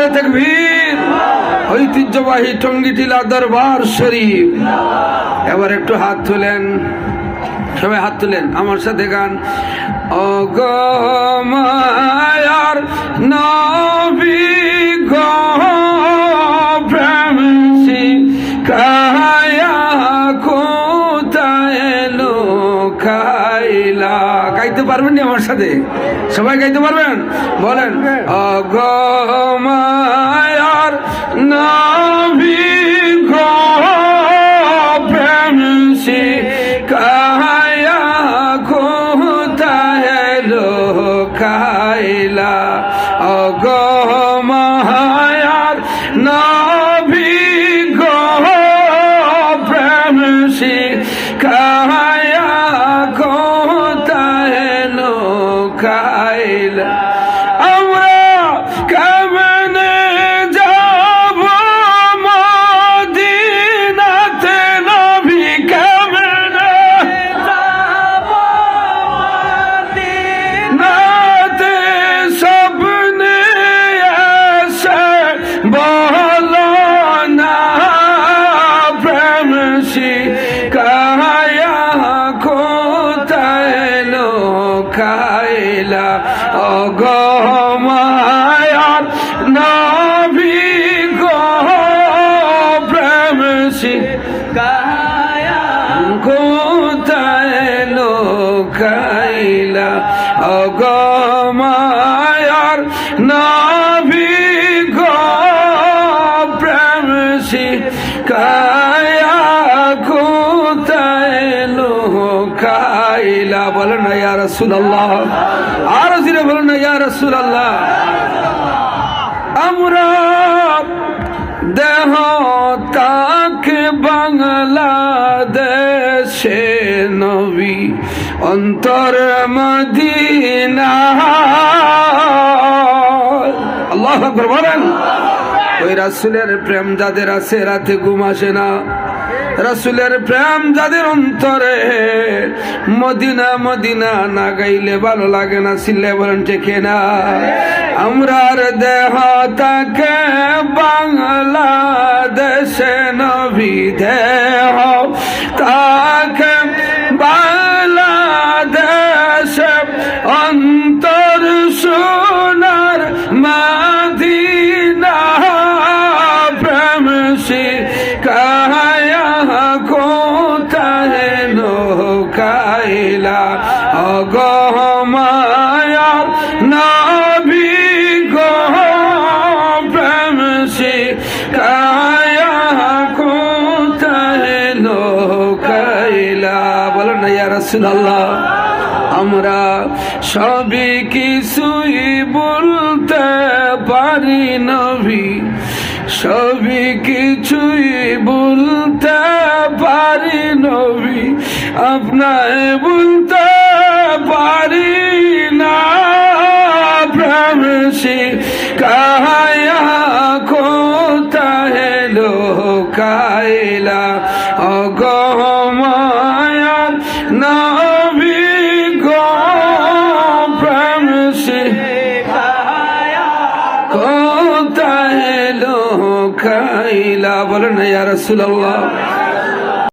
নারে তকবীর, ঐতিহ্যবাহী টঙ্গিটিলা দরবার শরীফ। এবার একটু হাত তুলেন, সবাই হাত তুলেন, আমার সাথে গান। অগমায়ার নবী গো, প্রেম কায়া কোথায় খাইলা গাইতে পারবেন নি আমার সাথে? সবাই গাইতে পারবেন? বলেন, অগমায়ার নবী গো প্রেম কায়া কোথায় প্রেম অগমায়ার নবী গো প্রেম শিকায়া কোথায় লোকাইলা? অগমায়ার নবী গো প্রেম শিকায়া কোথায় লোকাইলা? বলেন ইয়া রাসূলুল্লাহ। আর জিরে বলেন না, ইয়া রাসূলুল্লাহ। আমরা দেহ তাকে বাংলাদেশে নবী, অন্তর মদিনা। আল্লাহ বলেন, ওই রাসুলের প্রেম যাদের আছে, রাতে ঘুম আসে না। রাসুলের প্রেম যাদের অন্তরে, মদিনা মদিনা না গাইলে ভালো লাগে না, সিল্লে বলেন টেকে না আমরার দেহ তাকে বাংলা বাংলাদেশে নবী দেহ তাকে বাংলাদেশে অন্তর নৌকাইলা অগমায়া নবী গো প্রেম শিকায়া কোথায় নৌকাইলা বলো না, ইয়া রাসূলুল্লাহ, আমরা সবই কিছুই বলতে পারি নবী, সবই কিছুই বলতে পারি নবী। আপনায় বলতে পারি না প্রেম কায়া কোথায় লোকাইলা অগমায়া নবী গো প্রেম কোথায় লোকাইলা বলেন ইয়া রাসূলুল্লাহ